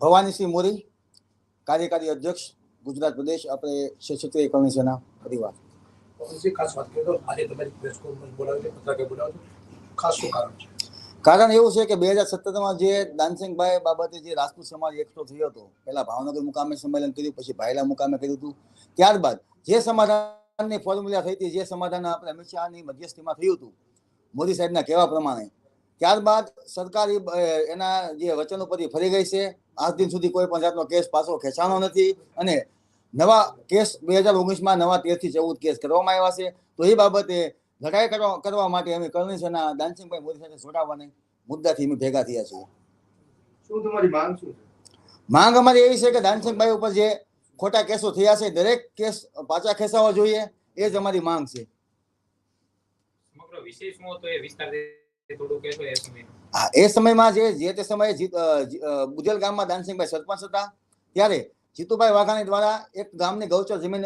ભવાનીસિંહ મોરી કાર્યકારી અધ્યક્ષ ગુજરાત પ્રદેશ આપણે કમિશન સેના પરિવાર. કારણ એવું છે કે બે હજાર સત્તરમાં જે દાનસિંહભાઈ બાબતે જે રાજપૂત સમાજ એકઠો થયો હતો પહેલા ભાવનગર મુકામે સંમેલન કર્યું પછી ભાયલા મુકામે કર્યું હતું. ત્યારબાદ જે સમાધાનની ફોર્મ્યુલા થઈ હતી જે સમાધાન આપણે અમિત શાહની મધ્યસ્થીમાં થયું હતું મોદી સાહેબના કહેવા પ્રમાણે. ત્યારબાદ સરકારી એના જે વચન ઉપરથી ફરી ગઈ છે. આજ દિન સુધી કોઈ પણ જાતનો કેસ પાછો ખેંચાણો નથી અને નવા કેસ બે હજાર ઓગણીસમાં નવા તેરથી ચૌદ કેસ કરવામાં આવ્યા છે. તો એ બાબતે લડાઈ કરવા કરવા માટે અમે કરણી સેના દાનસિંહભાઈ મોદી સાથે જોડાવાની મુદ્દાથી અમે ભેગા થયા છીએ. શું તમારી માંગ શું છે? માંગ અમારી એવી છે કે દાનસિંહભાઈ ઉપર જે ખોટા કેસો થયા છે દરેક કેસ પાછા ખેંચાવા જોઈએ એ જ અમારી માંગ છે. એ હા સમયમાં જે જે તે સમયે બુધેલ ગામમાં દાનસિંહભાઈ સરપંચ હતા ત્યારે જીતુભાઈ વાઘાણી દ્વારા એક ગામની ગૌચર જમીન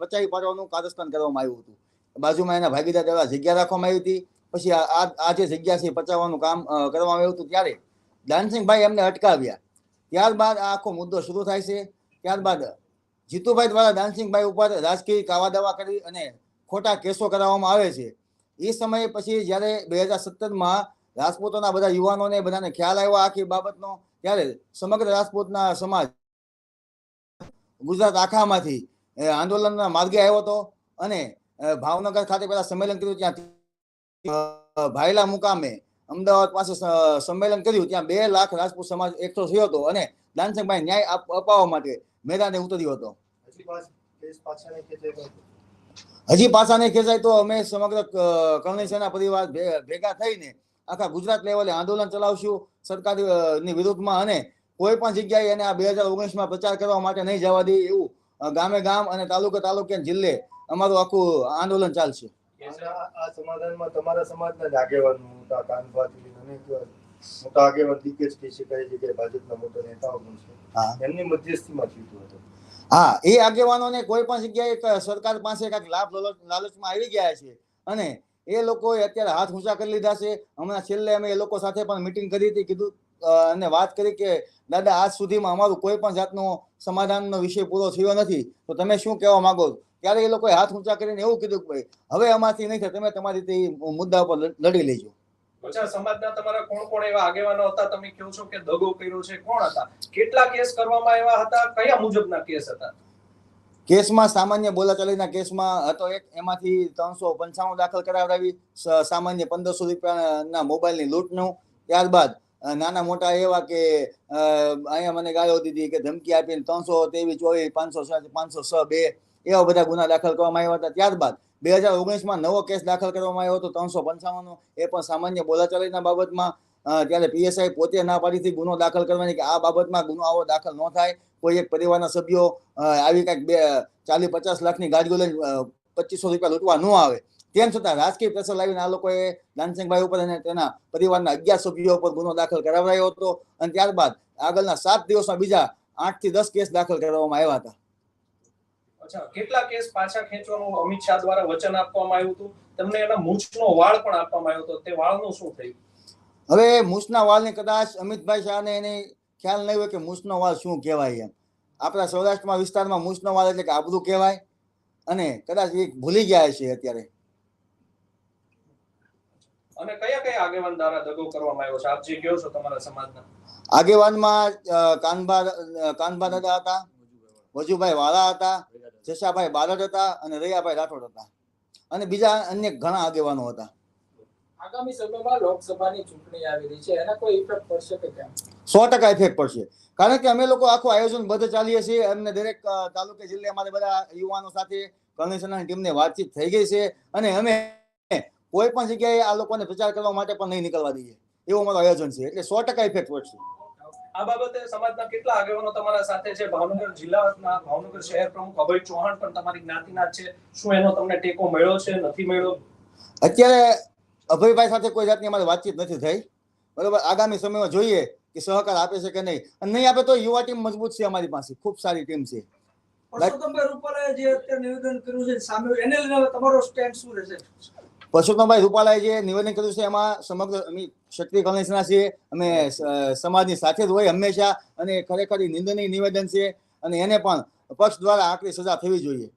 પચાવી પાડવાનું કાર્યસ્થાન કરવામાં આવ્યું હતું. બાજુમાં એના ભાગીદાર દ્વારા જગ્યા રાખવામાં આવી હતી પછી આ જે જગ્યા છે પચાવવાનું કામ કરવામાં આવ્યું હતું ત્યારે દાનસિંહભાઈ એમને અટકાવ્યા. ત્યારબાદ આ આખો મુદ્દો શરૂ થાય છે ત્યારબાદ જીતુભાઈ દ્વારા દાનસિંહભાઈ ઉપર રાજકીય કાવા દાવા કરી અને ખોટા કેસો કરાવવામાં આવે છે. એ સમયે પછી જ્યારે બે હજાર સત્તરમાં રાજપૂતોના બધા યુવાનોને બધાને ખ્યાલ આવ્યો આખી બાબતનો, ત્યારે સમગ્ર રાજપૂતના સમાજ ગુજરાત આખામાંથી આંદોલનના માર્ગે આવ્યો હતો અને ભાવનગર ખાતે પેલા સંમેલન કર્યું ત્યાં ભાયલા મુકામે અમદાવાદ પાસે સંમેલન કર્યું, ત્યાં બે લાખ રાજપૂત સમાજ એકઠો થયો હતો અને દાનસિંહભાઈ ન્યાય અપાવવા માટે. મેદાને ઉતર્યો હતો. હજી પાછા નહીં ખેંચાય તો અમે સમગ્ર કરણી સેના પરિવાર ભેગા થઈને આખા ગુજરાત લેવલે આંદોલન ચલાવશું સરકારની વિરુદ્ધમાં અને કોઈ પણ જગ્યાએ એને આ બે હજાર ઓગણીસમાં પ્રચાર કરવા માટે નહીં જવા દે એવું ગામે ગામ અને તાલુકે તાલુકે જિલ્લે અમારું આખું આંદોલન ચાલશે. આ સમાધાનમાં તમારા સમાજના જ આગેવાન મોટા કાનભાથી અને મોટા આગેવાન દિગ્ગજ કહી શકાય છે કે ભાજપના મોટા નેતાઓ પણ છે. એમની મધ્યસ્થીમાં થયું હતું હા એ આગેવાનોને કોઈ પણ જગ્યાએ સરકાર પાસે કાંઈક લાભ લાલચમાં આવી ગયા છે. અને એ લોકોએ અત્યારે હાથ ઊંચા કરી લીધા છે. હમણાં છેલ્લે અમે એ લોકો સાથે પણ મિટિંગ કરી હતી કીધું અને વાત કરી કે દાદા આજ સુધીમાં અમારું કોઈ પણ જાતનો સમાધાનનો વિષય પૂરો થયો નથી. તો તમે શું કહેવા માંગો? ત્યારે એ લોકોએ હાથ ઊંચા કરીને એવું કીધું કે ભાઈ હવે અમારથી નહીં થાય તમે તમારી રીતે મુદ્દા ઉપર લડી લેજો. અચ્છા સમાજના તમારા કોણ કોણ એવા આગેવાનો હતા? તમે કહો છો કે દગો કર્યો છે, કોણ હતા? કેટલા કેસ કરવામાં આવ્યા હતા? કયા મુજબના કેસ હતા? કેસમાં સામાન્ય બોલાચાલીના કેસમાં હતો એક, એમાંથી ત્રણસો પંચાણું દાખલ કરાવડાવી સામાન્ય પંદરસો રૂપિયાના મોબાઈલની લૂંટનું. ત્યારબાદ નાના મોટા એવા કે અહીંયા મને ગાળો દીધી કે ધમકી આપીને ત્રણસો તેવી ચોવીસ, પાંચસો પાંચસો છ બે, એવા બધા ગુના દાખલ કરવામાં આવ્યા હતા. ત્યારબાદ બે હજાર ઓગણીસમાં નવો કેસ દાખલ કરવામાં આવ્યો હતો, ત્રણસો પંચાવનનો. એ પણ સામાન્ય બોલાચાલીના બાબતમાં ત્યારે પીએસઆઈ પોતે ના પાડીથી ગુનો દાખલ કરવાની કે આ બાબતમાં ગુનો આવો દાખલ ન થાય. કોઈ એક પરિવારના સભ્યો આવી કાંઈક બે, ચાલીસ પચાસ લાખની ગાડીઓ લઈને પચીસો રૂપિયા લૂંટવા ન આવે. તેમ છતાં રાજકીય પ્રેશર લાવીને આ લોકોએ દાનસિંહભાઈ ઉપર અને તેના પરિવારના અગિયાર સભ્યો પર ગુનો દાખલ કરાવડાયો હતો. અને ત્યારબાદ આગળના સાત દિવસમાં બીજા આઠથી દસ કેસ દાખલ કરવામાં આવ્યા હતા. અચ્છા કેટલા કેસ પાછા ખેંચવાનું અમિત શાહ દ્વારા વચન આપવામાં આવ્યું હતું? તમને એના મૂછનો વાળ પણ આપવામાં આવ્યો હતો. તે વાળનું શું થયું? હવે મૂસના વાળને કદાચ અમિતભાઈ શાહને એને ખ્યાલ નહીં હોય કે મૂસનો વાળ શું કહેવાય એમ. આપણા સૌરાષ્ટ્રમાં વિસ્તારમાં મૂછનો વાળ એટલે કે આબરું કહેવાય અને કદાચ એ ભૂલી ગયા છે અત્યારે. અને કયા કયા આગેવાન દ્વારા દગો કરવામાં આવ્યો છે? આપ જે કહો છો તમારા સમાજના. આગેવાનમાં કાનભા કાનભા દાદા હતા વજુભાઈ વાળા હતા જશાભાઈ બારડ હતા અને રૈયાભાઈ રાઠોડ હતા. અને બીજા અન્ય ઘણા આગેવાનો હતા. આગામી સમયમાં લોકસભાની ચૂંટણી આવી રહી છે. એના કોઈ ઇફેક્ટ પડશે કે કેમ? સો ટકા ઇફેક્ટ પડશે. કારણ કે અમે લોકો આખું આયોજન બધે ચાલીએ છીએ. અમને દરેક તાલુકે જિલ્લે અમારે બધા યુવાનો સાથે કમિશનરની ટીમને વાતચીત થઈ ગઈ છે. અને અમે કોઈ પણ જગ્યાએ આ લોકોને પ્રચાર કરવા માટે પણ નહીં નીકળવા દઈએ. એવું અમારું આયોજન છે. એટલે સો ટકા ઇફેક્ટ પડશે. આ બાબતે સમાજના કેટલા આગેવાનો તમારા સાથે છે? ભાવનગર જિલ્લાના ભાવનગર શહેર પ્રમુખ અભય ચૌહાણ પણ તમારી જ્ઞાતિના છે. શું એનો તમને ટેકો મળ્યો છે? નથી મળ્યો? અત્યારે અભયભાઈ સાથે કોઈ જાતની અમારી વાતચીત નથી થઈ. બરોબર? આગામી સમયમાં જોઈએ કે સહકાર આપે છે કે નહીં. અને નહીં આપે તો યુવા ટીમ મજબૂત છે અમારી પાસે. ખૂબ સારી ટીમ છે. પરસોત્તમભાઈ રૂપાલાએ જે અત્યારે નિવેદન કર્યું છે સામે એને લઈને તમારો સ્ટેન્ડ શું રહેશે? પરસોત્તમભાઈ રૂપાલાએ જે નિવેદન કર્યું છે એમાં સમગ્ર અમે ક્ષત્રિય કોંગ્રેસના છીએ અમે સમાજની સાથે જ હોય હંમેશા અને ખરેખર નિંદનીય નિવેદન છે અને એને પણ પક્ષ દ્વારા આકરી સજા થવી જોઈએ.